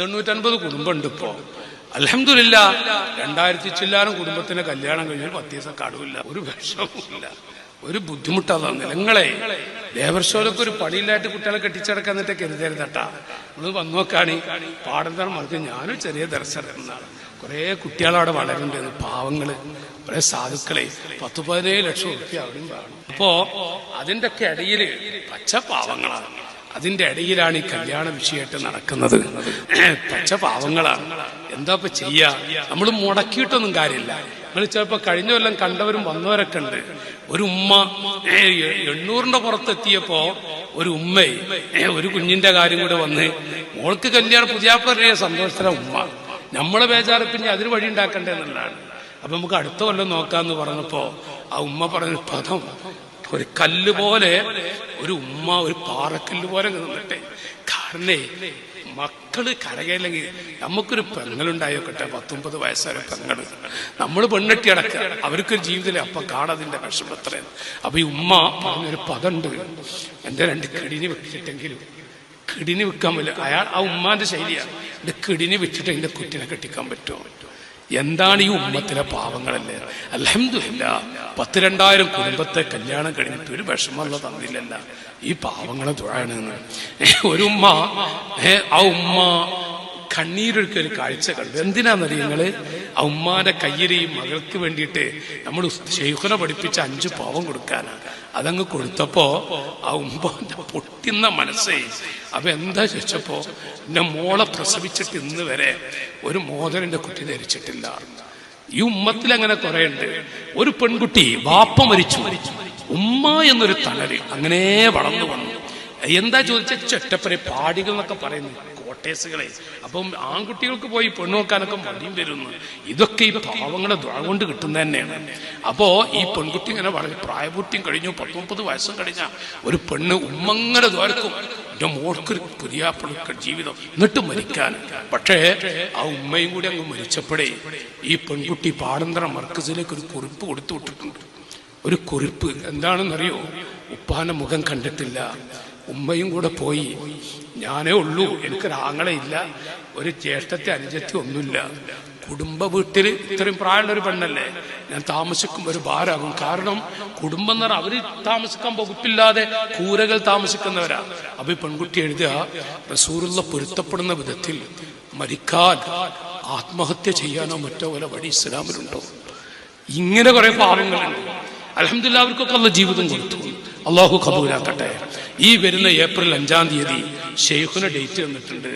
പത്തെണ്ണൂറ്റൻപത് കുടുംബമുണ്ട് ഇപ്പോ. അലഹമില്ല രണ്ടായിരത്തി ചില്ലാനും കുടുംബത്തിന്റെ കല്യാണം കഴിഞ്ഞാൽ പത്ത് ദിവസം കടുവില്ല. ഒരു വിഷമവുമില്ല ഒരു ബുദ്ധിമുട്ടാണ് നിങ്ങളെ ദേവർഷോലൊക്കെ ഒരു പണിയില്ലായിട്ട് കുട്ടികളെ കെട്ടിച്ചടക്കാൻ എന്നിട്ട് കരുതരുതട്ടാ നമ്മൾ വന്നു നോക്കാണ്. പാടന്താണ് മറിച്ച് ഞാനും ചെറിയ ദർശനമാണ് കുറെ കുട്ടികളവിടെ വളരുന്നുണ്ട്. പാവങ്ങൾ. കുറെ സാധുക്കളെ. പത്ത് പതിനേഴ് ലക്ഷം റുപ്യ അവിടെയും കാണും അപ്പോ അതിന്റെ ഒക്കെ ഇടയിൽ പച്ച പാവങ്ങളാണ്. അതിന്റെ ഇടയിലാണ് ഈ കല്യാണ വിഷയമായിട്ട് നടക്കുന്നത്. പച്ച പാവങ്ങളാണ്. എന്താ ഇപ്പൊ ചെയ്യാ? നമ്മൾ മുടക്കിയിട്ടൊന്നും കാര്യമില്ല. നിങ്ങൾ ചിലപ്പോ കഴിഞ്ഞ കൊല്ലം കണ്ടവരും വന്നവരൊക്കെ ഉണ്ട്. ഒരു ഉമ്മ എണ്ണൂറിന്റെ പുറത്തെത്തിയപ്പോ ഒരു ഉമ്മ ഒരു കുഞ്ഞിന്റെ കാര്യം കൂടെ വന്ന് മോൾക്ക് കല്യാണം പുതിയ സന്തോഷത്തിലെ ഉമ്മ. നമ്മളെ ബേജാറ് പിന്നെ അതിന് വഴി ഉണ്ടാക്കണ്ടേ എന്നുള്ളതാണ്. അപ്പൊ നമുക്ക് അടുത്ത കൊല്ലം നോക്കാന്ന് പറഞ്ഞപ്പോ ആ ഉമ്മ പറഞ്ഞ പദം ഒരു കല്ല് പോലെ ഒരു ഉമ്മ ഒരു പാറക്കല്ല് പോലെ നിന്നിട്ടെ. കാരണേ മക്കൾ കരകയില്ലെങ്കിൽ നമുക്കൊരു പെങ്ങളുണ്ടായോക്കട്ടെ പത്തൊമ്പത് വയസ്സായ പെങ്ങൾ. നമ്മൾ പെണ്ണെട്ടി അടക്കുക. അവർക്കൊരു അപ്പൊ കാണതിന്റെ വിഷമം അത്രയും അപ്പൊ ഈ ഉമ്മ പറഞ്ഞൊരു പദമുണ്ട് എന്റെ രണ്ട് കിടിനി വെച്ചിട്ടെങ്കിലും കിടിനി വെക്കാൻ പറ്റില്ല. അയാൾ ആ ഉമ്മാന്റെ ശൈലിയാണ് എന്റെ കിടിനി വെച്ചിട്ട് എന്റെ കുറ്റിനെ കെട്ടിക്കാൻ പറ്റുമോ? എന്താണ് ഈ ഉമ്മത്തിലെ പാവങ്ങളല്ലേ? അലഹമില്ല പത്ത് രണ്ടായിരം കുടുംബത്തെ കല്യാണം കഴിഞ്ഞിട്ട് ഒരു വിഷമമുള്ള തന്നില്ലല്ല. ഈ പാവങ്ങളെ തുഴയാണ് ഒരു ഉമ്മ ഏ, ആ ഉമ്മ കണ്ണീരൊഴുക്കി ഒരു കാഴ്ച കണ്ടു. എന്തിനാന്നറിയ നിങ്ങൾ ആ ഉമ്മാന്റെ കയ്യിൽ മകൾക്ക് വേണ്ടിയിട്ട് നമ്മൾ ഷെയ്ഖുനെ പഠിപ്പിച്ച അഞ്ചു പാവം കൊടുക്കാനാണ് അതങ്ങ് കൊടുത്തപ്പോ ആ ഉമ്മാന്റെ പൊട്ടുന്ന മനസ്സേ. അപ്പൊ എന്താ ചോദിച്ചപ്പോ എന്റെ മോളെ പ്രസവിച്ചിട്ട് ഇന്ന് വരെ ഒരു മോദനന്റെ കുട്ടി ധരിച്ചിട്ടില്ല. ഈ ഉമ്മത്തിൽ അങ്ങനെ കുറെ ഉണ്ട് ഒരു പെൺകുട്ടി വാപ്പ മരിച്ചു. ഉമ്മ എന്നൊരു തണൽ അങ്ങനെ വളർന്നു വന്നു. എന്താ ചോദിച്ച ചെറ്റപ്പരെ പാടികൾ എന്നൊക്കെ പറയുന്നു കോട്ടേസുകളെ അപ്പം ആൺകുട്ടികൾക്ക് പോയി പെണ്ണു നോക്കാനൊക്കെ മടിയും വരുന്നു. ഇതൊക്കെ ഈ പാവങ്ങളെ ദ്വാ കൊണ്ട് കിട്ടുന്ന തന്നെയാണ്. അപ്പോ ഈ പെൺകുട്ടി ഇങ്ങനെ വളരെ പ്രായപൂർത്തിയും കഴിഞ്ഞു പത്ത് മുപ്പത് വയസ്സും കഴിഞ്ഞ ഒരു പെണ്ണ് ഉമ്മങ്ങനെ ദ്വാരക്കും എന്റെ മോൾക്കൊരു പുതിയ ജീവിതം എന്നിട്ട് മരിക്കാൻ. പക്ഷേ ആ ഉമ്മയും കൂടി അങ്ങ് മരിച്ചപ്പോഴേ ഈ പെൺകുട്ടി പാടന്തര മർക്കസിലേക്ക് ഒരു കുറിപ്പ് കൊടുത്തു വിട്ടിട്ടുണ്ട്. ഒരു കുറിപ്പ് എന്താണെന്നറിയോ? ഉപ്പാന മുഖം കണ്ടിട്ടില്ല. ഉമ്മയും കൂടെ പോയി. ഞാനേ ഉള്ളൂ. എനിക്ക് ആങ്ങളെ ഇല്ല. ഒരു ജ്യേഷ്ഠത്തെ അനുജത്തി ഒന്നുമില്ല. കുടുംബ വീട്ടിൽ ഇത്രയും പ്രായമുള്ള ഒരു പെണ്ണല്ലേ? ഞാൻ താമസിക്കും ഒരു ഭാരമാകും. കാരണം കുടുംബം എന്ന് പറഞ്ഞാൽ അവർ താമസിക്കാൻ വകുപ്പില്ലാതെ കൂരകൾ താമസിക്കുന്നവരാ. അപ്പൊ പെൺകുട്ടി എഴുതുക റസൂറുള്ള പൊരുത്തപ്പെടുന്ന വിധത്തിൽ മരിക്കാൻ ആത്മഹത്യ ചെയ്യാനോ മറ്റോ വല്ല വഴി ഇസ്ലാമിലുണ്ടോ? ഇങ്ങനെ കുറെ പാവങ്ങളുണ്ട് അലഹമില്ല അവർക്കൊക്കെ ഉള്ള ജീവിതം കൊടുത്തു. അള്ളാഹു കബൂലാക്കട്ടെ ഈ വരുന്ന ഏപ്രിൽ അഞ്ചാം തീയതി ഷെയ്ഖുന ഡേറ്റ് തന്നിട്ടുണ്ട്.